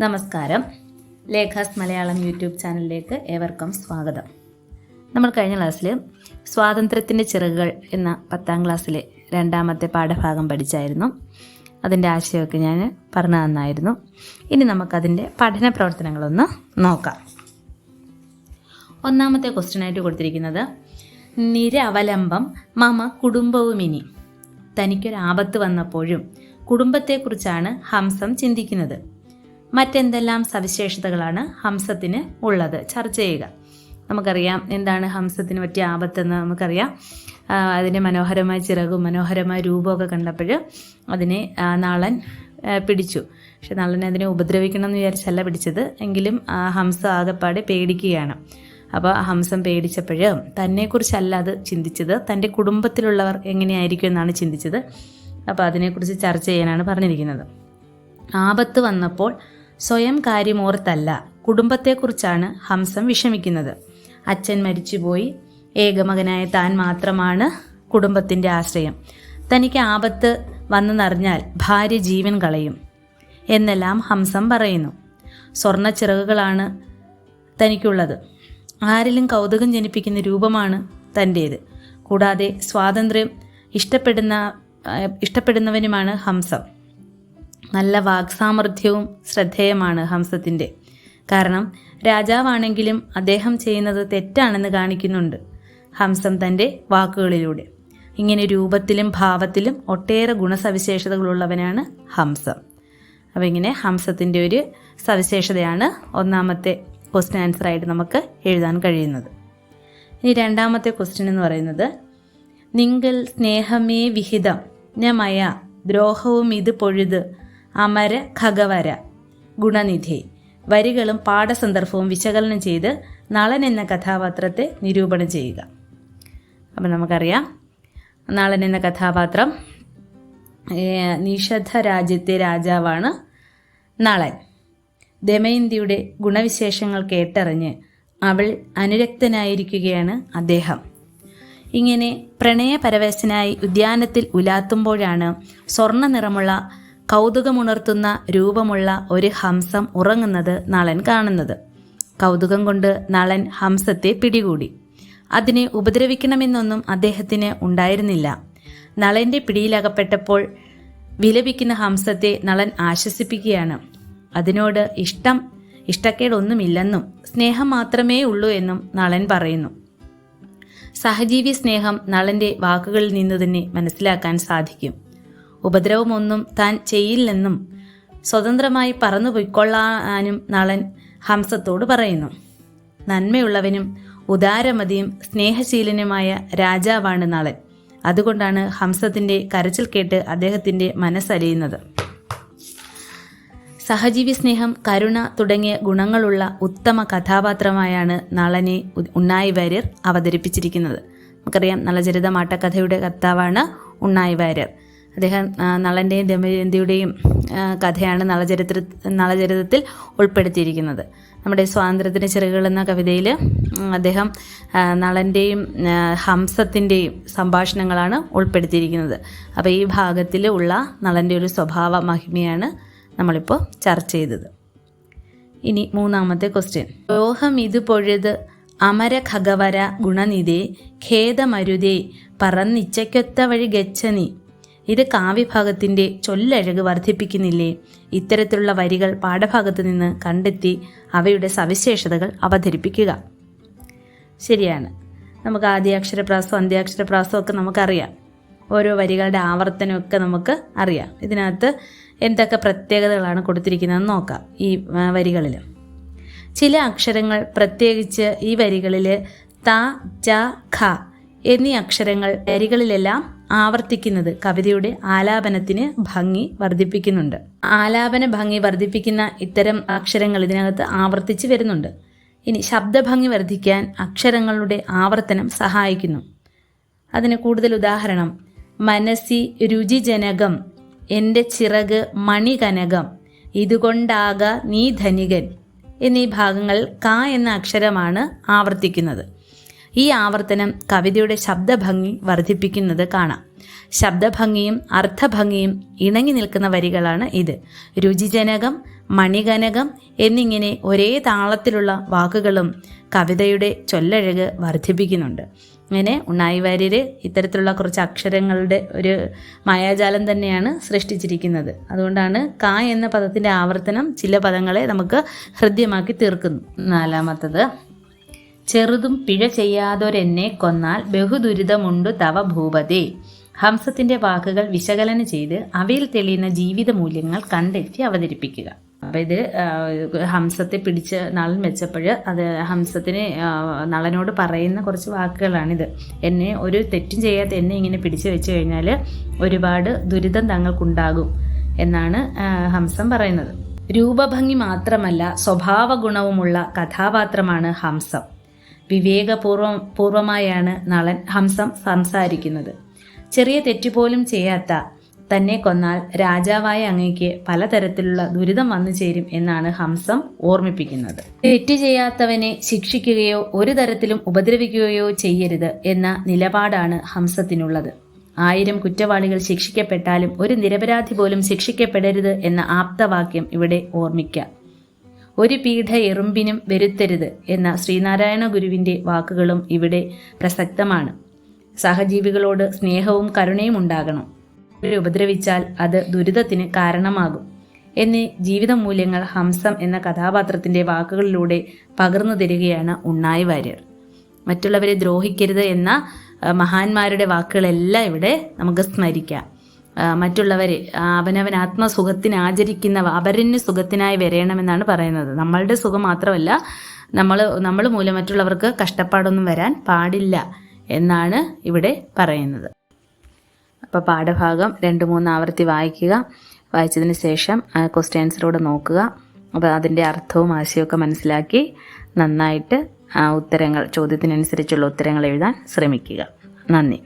നമസ്കാരം. ലേഖാസ് മലയാളം യൂട്യൂബ് ചാനലിലേക്ക് ഏവർക്കും സ്വാഗതം. നമ്മൾ കഴിഞ്ഞ ക്ലാസ്സിൽ സ്വാതന്ത്ര്യത്തിന്റെ ചിറകുകൾ എന്ന പത്താം ക്ലാസ്സിലെ രണ്ടാമത്തെ പാഠഭാഗം പഠിച്ചായിരുന്നു. അതിന്റെ ആശയമൊക്കെ ഞാൻ പറഞ്ഞു തന്നായിരുന്നു. ഇനി നമുക്കതിന്റെ പഠന പ്രവർത്തനങ്ങളൊന്ന് നോക്കാം. ഒന്നാമത്തെ ക്വസ്റ്റ്യനായിട്ട് കൊടുത്തിരിക്കുന്നത് നിരവലംബം മമ കുടുംബവുമിനി തനിക്കൊരാപത്ത് വന്നപ്പോഴും കുടുംബത്തെക്കുറിച്ചാണ് ഹംസം ചിന്തിക്കുന്നത്. മറ്റെന്തെല്ലാം സവിശേഷതകളാണ് ഹംസത്തിന് ഉള്ളത്? ചർച്ച ചെയ്യുക. നമുക്കറിയാം എന്താണ് ഹംസത്തിന് പറ്റിയ ആപത്തെന്ന് നമുക്കറിയാം. അതിന്റെ മനോഹരമായ ചിറകും മനോഹരമായ രൂപമൊക്കെ കണ്ടപ്പോൾ അതിനെ നാളൻ പിടിച്ചു. പക്ഷെ നാളനെ അതിനെ ഉപദ്രവിക്കണം എന്ന് വിചാരിച്ചല്ല പിടിച്ചത്. എങ്കിലും ആ ഹംസ ആകെപ്പാടെ പേടിക്കുകയാണ്. അപ്പോൾ ആ ഹംസം പേടിച്ചപ്പോൾ തന്നെക്കുറിച്ചല്ല അത് ചിന്തിച്ചത്. തന്റെ കുടുംബത്തിലുള്ളവർ എങ്ങനെയായിരിക്കും എന്നാണ് ചിന്തിച്ചത്. അപ്പോൾ അതിനെക്കുറിച്ച് ചർച്ച ചെയ്യാനാണ് പറഞ്ഞിരിക്കുന്നത്. ആപത്ത് വന്നപ്പോൾ സ്വയം കാര്യമോർത്തല്ല. കുടുംബത്തെക്കുറിച്ചാണ് ഹംസം വിഷമിക്കുന്നത്. അച്ഛൻ മരിച്ചുപോയി. ഏകമകനായ താൻ മാത്രമാണ് കുടുംബത്തിന്റെ ആശ്രയം. തനിക്ക് ആപത്ത് വന്നെന്നറിഞ്ഞാൽ ഭാര്യ ജീവൻ കളയും. എന്നെല്ലാം ഹംസം പറയുന്നു. സ്വർണ ചിറകുകളാണ് തനിക്കുള്ളത്. ആരിലും കൗതുകം ജനിപ്പിക്കുന്ന രൂപമാണ് തന്റേത് കൂടാതെ സ്വാതന്ത്ര്യം ഇഷ്ടപ്പെടുന്ന ഇഷ്ടപ്പെടുന്നവനുമാണ് ഹംസം. നല്ല വാക്സാമർഥ്യവും ശ്രദ്ധേയമാണ് ഹംസത്തിന്റെ കാരണം രാജാവാണെങ്കിലും അദ്ദേഹം ചെയ്യുന്നത് തെറ്റാണെന്ന് കാണിക്കുന്നുണ്ട് ഹംസം തന്റെ വാക്കുകളിലൂടെ. ഇങ്ങനെ രൂപത്തിലും ഭാവത്തിലും ഒട്ടേറെ ഗുണസവിശേഷതകളുള്ളവനാണ് ഹംസം. അപ്പോൾ ഇങ്ങനെ ഹംസത്തിന്റെ ഒരു സവിശേഷതയാണ് ഒന്നാമത്തെ ക്വസ്റ്റ്യൻ ആൻസറായിട്ട് നമുക്ക് എഴുതാൻ കഴിയുന്നത്. ഇനി രണ്ടാമത്തെ ക്വസ്റ്റ്യൻ എന്ന് പറയുന്നത് നിങ്ങൾ സ്നേഹമേ വിഹിതം ഞമയ ദ്രോഹവും ഇത് പൊഴുത് അമര ഖഗവര. ഗുണനിധി. വരികളും പാഠസന്ദർഭവും വിശകലനം ചെയ്ത് നളൻ എന്ന കഥാപാത്രത്തെ നിരൂപണം ചെയ്യുക. അപ്പം നമുക്കറിയാം. നളൻ എന്ന കഥാപാത്രം നിഷധ രാജ്യത്തെ രാജാവാണ് നളൻ. ദമയന്തിയുടെ ഗുണവിശേഷങ്ങൾ കേട്ടറിഞ്ഞ് അവൾ അനുരക്തനായിരിക്കുകയാണ് അദ്ദേഹം. ഇങ്ങനെ പ്രണയപരവശനായി ഉദ്യാനത്തിൽ ഉലാത്തുമ്പോഴാണ് സ്വർണ നിറമുള്ള കൗതുകമുണർത്തുന്ന രൂപമുള്ള ഒരു ഹംസം ഉറങ്ങുന്നത് നളൻ കാണുന്നത്. കൗതുകം കൊണ്ട് നളൻ ഹംസത്തെ പിടികൂടി. അതിനെ ഉപദ്രവിക്കണമെന്നൊന്നും അദ്ദേഹത്തിന് ഉണ്ടായിരുന്നില്ല. നളന്റെ പിടിയിലകപ്പെട്ടപ്പോൾ വിലപിക്കുന്ന ഹംസത്തെ നളൻ ആശ്വസിപ്പിക്കുകയാണ്. അതിനോട് ഇഷ്ടം ഇഷ്ടക്കേടൊന്നുമില്ലെന്നും സ്നേഹം മാത്രമേ ഉള്ളൂ എന്നും നളൻ പറയുന്നു. സഹജീവി സ്നേഹം നളന്റെ വാക്കുകളിൽ നിന്ന് തന്നെ മനസ്സിലാക്കാൻ സാധിക്കും. ഉപദ്രവമൊന്നും താൻ ചെയ്യില്ലെന്നും സ്വതന്ത്രമായി പറന്നു പൊയ്ക്കൊള്ളാനും നളൻ ഹംസത്തോട് പറയുന്നു. നന്മയുള്ളവനും ഉദാരമതിയും സ്നേഹശീലനുമായ രാജാവാണ് നളൻ. അതുകൊണ്ടാണ് ഹംസത്തിന്റെ കരച്ചിൽ കേട്ട് അദ്ദേഹത്തിന്റെ മനസ്സലിയുന്നത്. സഹജീവി സ്നേഹം കരുണ തുടങ്ങിയ ഗുണങ്ങളുള്ള ഉത്തമ കഥാപാത്രമായാണ് നളനെ ഉണ്ണായി വാര്യർ അവതരിപ്പിച്ചിരിക്കുന്നത്. നമുക്കറിയാം നളചരിതമാട്ടക്കഥയുടെ കർത്താവാണ് ഉണ്ണായി വാര്യർ. അദ്ദേഹം നളന്റെയും ദമയന്തിയുടെയും കഥയാണ് നളചരിത്ര നളചരിതത്തിൽ ഉൾപ്പെടുത്തിയിരിക്കുന്നത്. നമ്മുടെ സ്വാതന്ത്ര്യത്തിന് ചിറകുകൾ എന്ന കവിതയിൽ അദ്ദേഹം നളന്റെയും ഹംസത്തിന്റെയും സംഭാഷണങ്ങളാണ് ഉൾപ്പെടുത്തിയിരിക്കുന്നത്. അപ്പോൾ ഈ ഭാഗത്തിൽ ഉള്ള നളന്റെ ഒരു സ്വഭാവ മഹിമയാണ് നമ്മളിപ്പോൾ ചർച്ച ചെയ്തത്. ഇനി മൂന്നാമത്തെ ക്വസ്റ്റ്യൻ ലോഹം ഇത് പൊഴുത് അമര ഖഗവര ഗുണനിധേ ഖേദമരുതേ പറന്നിച്ചയ്ക്കൊത്ത വഴി ഗച്ഛനി ഇത് കാവ്യഭാഗത്തിന്റെ ചൊല്ലഴക് വർദ്ധിപ്പിക്കുന്നില്ലേ? ഇത്തരത്തിലുള്ള വരികൾ പാഠഭാഗത്ത് നിന്ന് കണ്ടെത്തി അവയുടെ സവിശേഷതകൾ അവതരിപ്പിക്കുക. ശരിയാണ്. നമുക്ക് ആദ്യാക്ഷരപ്രാസം അന്ത്യാക്ഷരപ്രാസം ഒക്കെ നമുക്കറിയാം. ഓരോ വരികളുടെ ആവർത്തനമൊക്കെ നമുക്ക് അറിയാം. ഇതിനകത്ത് എന്തൊക്കെ പ്രത്യേകതകളാണ് കൊടുത്തിരിക്കുന്നതെന്ന് നോക്കാം ഈ വരികളിൽ. ചില അക്ഷരങ്ങൾ പ്രത്യേകിച്ച് ഈ വരികളിൽ ത ച ഖ എന്നീ അക്ഷരങ്ങൾ വരികളിലെല്ലാം ആവർത്തിക്കുന്നത് കവിതയുടെ ആലാപനത്തിന് ഭംഗി വർദ്ധിപ്പിക്കുന്നുണ്ട്. ആലാപന ഭംഗി വർദ്ധിപ്പിക്കുന്ന ഇത്തരം അക്ഷരങ്ങൾ ഇതിനകത്ത് ആവർത്തിച്ച് വരുന്നുണ്ട്. ഇനി ശബ്ദഭംഗി വർദ്ധിക്കാൻ അക്ഷരങ്ങളുടെ ആവർത്തനം സഹായിക്കുന്നു. അതിന് കൂടുതൽ ഉദാഹരണം. മനസ്സി രുചിജനകം എന്റെ ചിറക് മണികനകം ഇതുകൊണ്ടാക നീ ധനികൻ എന്നീ ഭാഗങ്ങൾ ക എന്ന അക്ഷരമാണ് ആവർത്തിക്കുന്നത്. ഈ ആവർത്തനം കവിതയുടെ ശബ്ദഭംഗി വർദ്ധിപ്പിക്കുന്നത് കാണാം. ശബ്ദഭംഗിയും അർത്ഥഭംഗിയും ഇണങ്ങി നിൽക്കുന്ന വരികളാണ് ഇത്. രുചിജനകം മണികനകം എന്നിങ്ങനെ ഒരേ താളത്തിലുള്ള വാക്കുകളും കവിതയുടെ ചൊല്ലഴക് വർദ്ധിപ്പിക്കുന്നുണ്ട്. അങ്ങനെ ഉണ്ണായി വാര്യർ ഇത്തരത്തിലുള്ള കുറച്ച് അക്ഷരങ്ങളുടെ ഒരു മായാജാലം തന്നെയാണ് സൃഷ്ടിച്ചിരിക്കുന്നത്. അതുകൊണ്ടാണ് ക എന്ന പദത്തിന്റെ ആവർത്തനം ചില പദങ്ങളെ നമുക്ക് ഹൃദ്യമാക്കി തീർക്കുന്നു. നാലാമത്തത് ചെറുതും പിഴ ചെയ്യാതൊരെന്നെ കൊന്നാൽ ബഹുദുരിതമുണ്ടു തവ ഭൂപതേ. ഹംസത്തിന്റെ വാക്കുകൾ വിശകലനം ചെയ്ത് അവയിൽ തെളിയുന്ന ജീവിത മൂല്യങ്ങൾ കണ്ടെത്തി അവതരിപ്പിക്കുക. അപ്പം ഇത് ഹംസത്തെ പിടിച്ച് നളൻ വെച്ചപ്പോൾ അത് ഹംസത്തിന് നളനോട് പറയുന്ന കുറച്ച് വാക്കുകളാണിത്. എന്നെ ഒരു തെറ്റും ചെയ്യാത്ത എന്നെ ഇങ്ങനെ പിടിച്ചു വെച്ച് കഴിഞ്ഞാൽ ഒരുപാട് ദുരിതം തങ്ങൾക്കുണ്ടാകും എന്നാണ് ഹംസം പറയുന്നത്. രൂപഭംഗി മാത്രമല്ല സ്വഭാവ ഗുണവുമുള്ള കഥാപാത്രമാണ് ഹംസം. വിവേകപൂർവം പൂർവമായാണ് നളൻ ഹംസം സംസാരിക്കുന്നത്. ചെറിയ തെറ്റുപോലും ചെയ്യാത്ത തന്നെ കൊന്നാൽ രാജാവായ അങ്ങയ്ക്ക് പലതരത്തിലുള്ള ദുരിതം വന്നു ചേരും എന്നാണ് ഹംസം ഓർമ്മിപ്പിക്കുന്നത്. തെറ്റ് ചെയ്യാത്തവനെ ശിക്ഷിക്കുകയോ ഒരു തരത്തിലും ഉപദ്രവിക്കുകയോ ചെയ്യരുത് എന്ന നിലപാടാണ് ഹംസത്തിനുള്ളത്. ആയിരം കുറ്റവാളികൾ ശിക്ഷിക്കപ്പെട്ടാലും ഒരു നിരപരാധി പോലും ശിക്ഷിക്കപ്പെടരുത് എന്ന ആപ്തവാക്യം ഇവിടെ ഓർമ്മിക്കാം. ഒരു പീഠ എറുമ്പിനും വരുത്തരുത് എന്ന ശ്രീനാരായണ ഗുരുവിന്റെ വാക്കുകളും ഇവിടെ പ്രസക്തമാണ്. സഹജീവികളോട് സ്നേഹവും കരുണയും ഉണ്ടാകണം. ഒരു ഉപദ്രവിച്ചാൽ അത് ദുരിതത്തിന് കാരണമാകും എന്നീ ജീവിത മൂല്യങ്ങൾ ഹംസം എന്ന കഥാപാത്രത്തിന്റെ വാക്കുകളിലൂടെ പകർന്നു തരികയാണ് ഉണ്ണായി വാര്യർ. മറ്റുള്ളവരെ ദ്രോഹിക്കരുത് എന്ന മഹാന്മാരുടെ വാക്കുകളെല്ലാം ഇവിടെ നമുക്ക് സ്മരിക്കാം. മറ്റുള്ളവരെ അവനവൻ ആത്മസുഖത്തിന് ആചരിക്കുന്നവ അവരന് സുഖത്തിനായി വരയണമെന്നാണ് പറയുന്നത്. നമ്മളുടെ സുഖം മാത്രമല്ല നമ്മൾ നമ്മൾ മൂലം മറ്റുള്ളവർക്ക് കഷ്ടപ്പാടൊന്നും വരാൻ പാടില്ല എന്നാണ് ഇവിടെ പറയുന്നത്. അപ്പോൾ പാഠഭാഗം രണ്ട് മൂന്ന് ആവർത്തി വായിക്കുക. വായിച്ചതിന് ശേഷം ക്വസ്റ്റ്യൻ ആൻസറോട് നോക്കുക. അപ്പോൾ അതിന്റെ അർത്ഥവും ആശയമൊക്കെ മനസ്സിലാക്കി നന്നായിട്ട് ഉത്തരങ്ങൾ ചോദ്യത്തിനനുസരിച്ചുള്ള ഉത്തരങ്ങൾ എഴുതാൻ ശ്രമിക്കുക. നന്ദി.